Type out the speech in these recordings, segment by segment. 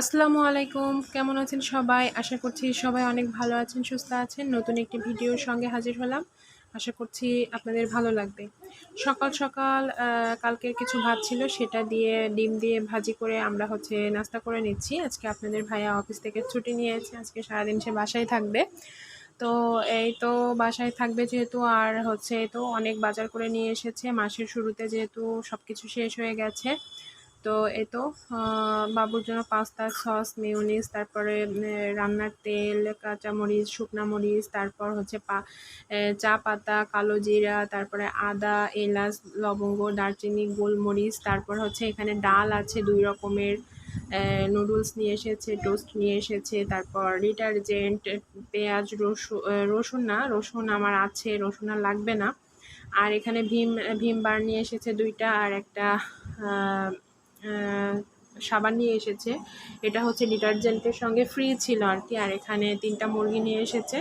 আসসালামু আলাইকুম। কেমন আছেন সবাই? আশা করছি সবাই অনেক ভালো আছেন, সুস্থ আছেন। নতুন একটি ভিডিওর সঙ্গে হাজির হলাম। আশা করছি আপনাদের ভালো লাগবে। সকাল সকাল কালকের কিছু ভাত ছিল, সেটা দিয়ে ডিম দিয়ে ভাজি করে আমরা হচ্ছে নাস্তা করে নিচ্ছি। আজকে আপনাদের ভাইয়া অফিস থেকে ছুটি নিয়েছে আজকে সারাদিন সে বাসায় থাকবে। তো এই তো বাসায় থাকবে যেহেতু, আর হচ্ছে তো অনেক বাজার করে নিয়ে এসেছে। মাসের শুরুতে যেহেতু সব কিছু শেষ হয়ে গেছে। তো এই তো বাবুর জন্য পাস্তা, সস, মেয়োনিজ, তারপরে রান্নার তেল, কাঁচামরিচ, শুকনা মরিচ, তারপর হচ্ছে পা চা পাতা, কালো জিরা, তারপরে আদা, এলাচ, লবঙ্গ, দারচিনি, গোলমরিচ, তারপর হচ্ছে এখানে ডাল আছে দুই রকমের নুডলস নিয়ে এসেছে, টোস্ট নিয়ে এসেছে, তারপর ডিটারজেন্ট, পেঁয়াজ রসুন রসুন না, রসুন আমার আছে, রসুন আর লাগবে না। আর এখানে ভীম ভীম বার নিয়ে এসেছে দুইটা, আর একটা সাবান নিয়ে এসেছে। এটা হচ্ছে ডিটারজেন্টের সঙ্গে ফ্রি ছিল আর কি। আর এখানে তিনটা মুরগি নিয়ে এসেছে।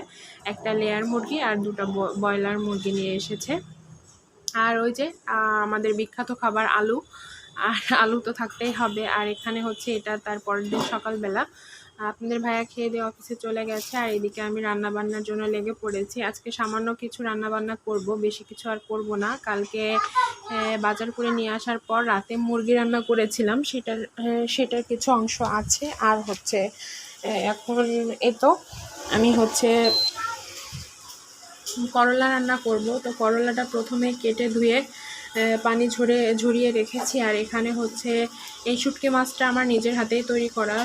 একটা লেয়ার মুরগি আর দুটো ব্রয়লার মুরগি নিয়ে এসেছে। আর ওই যে আমাদের বিখ্যাত খাবার আলু। আর আলু তো থাকতেই হবে। আর এখানে হচ্ছে এটা তার পরের দিন সকালবেলা। আপনাদের ভাইয়া খেয়ে দিয়ে অফিসে চলে গেছে, আর এদিকে আমি রান্না বান্নার জন্য লেগে পড়েছি। আজকে সামান্য কিছু রান্না বান্না করব, বেশি কিছু আর করব না। কালকে বাজার করে নিয়ে আসার পর রাতে মুরগি রান্না করেছিলাম। সেটার সেটার কিছু অংশ আছে আর হচ্ছে এখন এ তো আমি হচ্ছে করলা রান্না করব। তো করলাটা প্রথমে কেটে ধুয়ে পানি ঝরে, ঝরিয়ে রেখেছি। আর এখানে হচ্ছে এই শুটকি মাছটা আমার নিজের হাতেই তৈরি করা।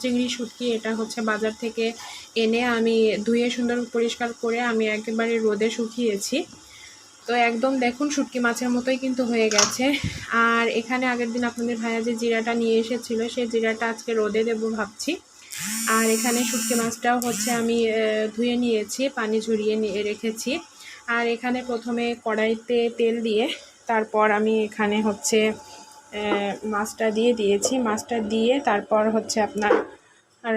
চিংড়ি শুটকি, এটা হচ্ছে বাজার থেকে এনে আমি ধুয়ে সুন্দর পরিষ্কার করে আমি একেবারে রোদে শুকিয়েছি। তো একদম দেখুন শুটকি মাছের মতোই কিন্তু হয়ে গেছে। আর এখানে আগের দিন আপনাদের ভাইয়া যে জিরাটা নিয়ে এসেছিল সেই জিরাটা আজকে রোদে দেবো ভাবছি। আর এখানে শুটকি মাছটাও হচ্ছে আমি ধুয়ে নিয়েছি, পানি ঝরিয়ে নিয়ে রেখেছি। আর এখানে প্রথমে কড়াইতে তেল দিয়ে তারপর আমি এখানে হচ্ছে মাছটা দিয়ে দিয়েছি। মাছটা দিয়ে তারপর হচ্ছে আপনার, আর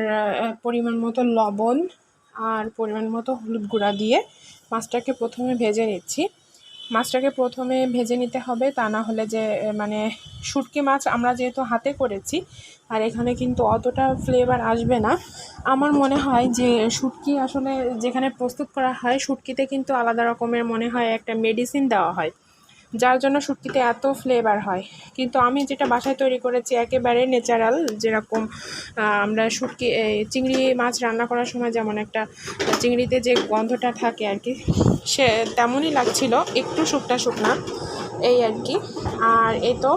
পরিমাণ মতো লবণ আর পরিমাণ মতো হলুদ গুঁড়া দিয়ে মাছটাকে প্রথমে ভেজে নিচ্ছি। মাছটাকে প্রথমে ভেজে নিতে হবে, তা না হলে যে মানে শুটকি মাছ আমরা যেহেতু হাতে করেছি, আর এখানে কিন্তু অতটা ফ্লেভার আসবে না। আমার মনে হয় যে শুটকি আসলে যেখানে প্রস্তুত করা হয়, শুটকিতে কিন্তু আলাদা রকমের মনে হয় একটা মেডিসিন দেওয়া হয়। যার জন্য শুটকিতে এত ফ্লেভার হয়। কিন্তু আমি যেটা বাসায় তৈরি করেছি, একেবারে ন্যাচারাল যেরকম আমরা শুটকি চিংড়ি মাছ রান্না করার সময় যেমন একটা চিংড়িতে যে গন্ধটা থাকে আর কি, সে তেমনই লাগছিল, একটু শুকনা শুকনা, এই আর কি। আর এই তো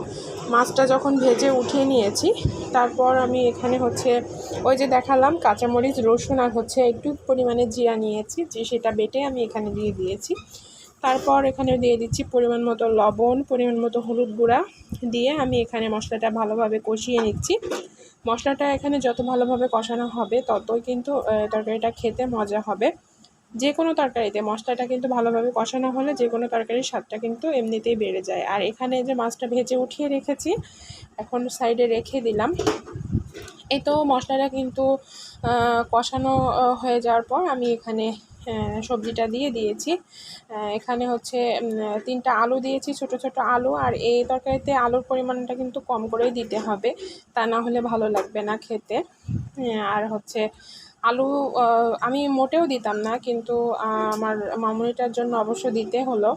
মাছটা যখন ভেজে উঠিয়ে নিয়েছি, তারপর আমি এখানে হচ্ছে, ওই যে দেখালাম কাঁচামরিচ, রসুন আর হচ্ছে একটু পরিমাণে জিরা নিয়েছি, যে সেটা বেটে আমি এখানে দিয়ে দিয়েছি। তারপর এখানে দিয়ে দিচ্ছি পরিমাণ মতো লবণ, পরিমাণ মতো হলুদ গুঁড়া দিয়ে আমি এখানে মশলাটা ভালোভাবে কষিয়ে নিচ্ছি। মশলাটা এখানে যত ভালোভাবে কষানো হবে, ততই কিন্তু তরকারিটা খেতে মজা হবে। যে কোনো তরকারিতে মশলাটা কিন্তু ভালোভাবে কষানো হলে যে কোনো তরকারির স্বাদটা কিন্তু এমনিতেই বেড়ে যায়। আর এখানে যে মাছটা ভেজে উঠিয়ে রেখেছি, এখন সাইডে রেখে দিলাম। এই তো মশলাটা কিন্তু কষানো হয়ে যাওয়ার পর আমি এখানে সবজিটা দিয়ে দিয়েছি। এখানে হচ্ছে তিনটা আলু দিয়েছি, ছোট ছোট আলু, আর এই তরকারিতে আলুর পরিমাণটা কিন্তু কম করেই দিতে হবে। তা না হলে ভালো লাগবে না খেতে। আর হচ্ছে আলু আমি মোটেও দিতাম না, কিন্তু আমার মামুনিটার জন্য অবশ্য দিতে হলো।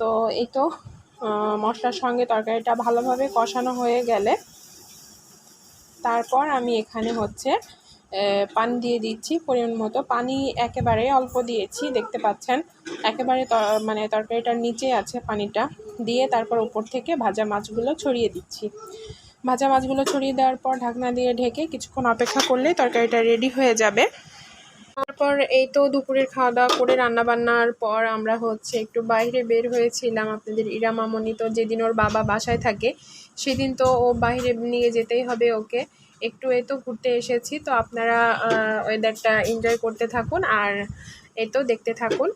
তো এই তো মশলার সঙ্গে তরকারিটা ভালোভাবে কষানো হয়ে গেলে, তারপর আমি এখানে হচ্ছে পানি দিয়ে দিচ্ছি, পরিমাণ মতো। পানি একেবারে অল্প দিয়েছি, দেখতে পাচ্ছেন। একেবারে মানে তরকারিটার নিচে আছে পানিটা। দিয়ে তারপর উপর থেকে ভাজা মাছগুলো ছড়িয়ে দিচ্ছি। ভাজা মাছগুলো ছড়িয়ে দেওয়ার পর ঢাকনা দিয়ে ঢেকে কিছুক্ষণ অপেক্ষা করলে তরকারিটা রেডি হয়ে যাবে। তারপর এই তো দুপুরের খাওয়া দাওয়া করে রান্না বান্নার পর আমরা হচ্ছে একটু বাইরে বের হয়েছিলাম আপনাদের ইরা মামনি। তো যেদিন ওর বাবা বাসায় থাকে, সেদিন তো ও বাইরে নিয়ে যেতেই হবে ওকে। একটু এ তো ঘুরতে এসেছি, তো আপনারা ওয়েদারটা এনজয় করতে থাকুন আর এ তো দেখতে থাকুন।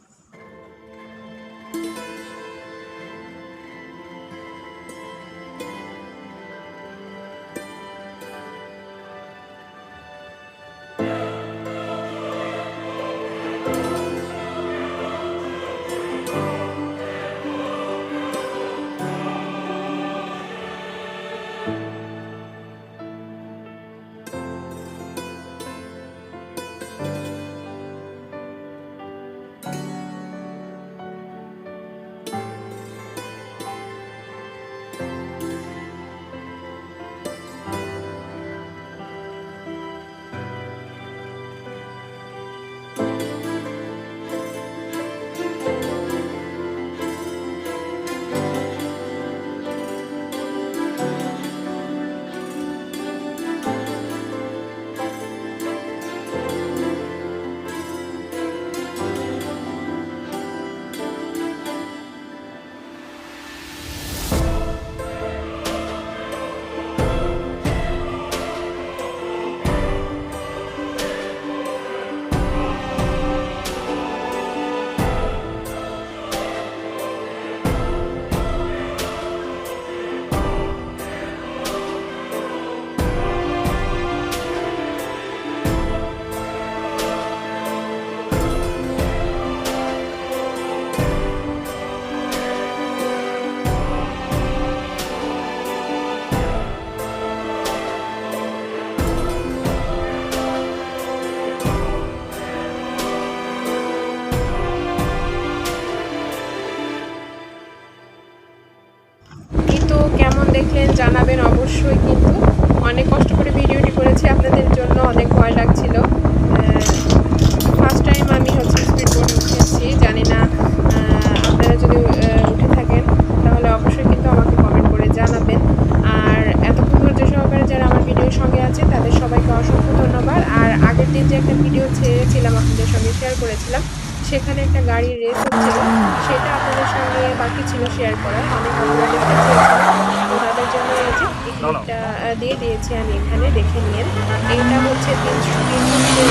শেয়ার করা অনেক আপনারা লিখতে ওনাদের জন্য এই যে টিকিটটা দিয়ে দিয়েছি আমি এখানে, দেখে নিন এইটা হচ্ছে তিনশো তিনশো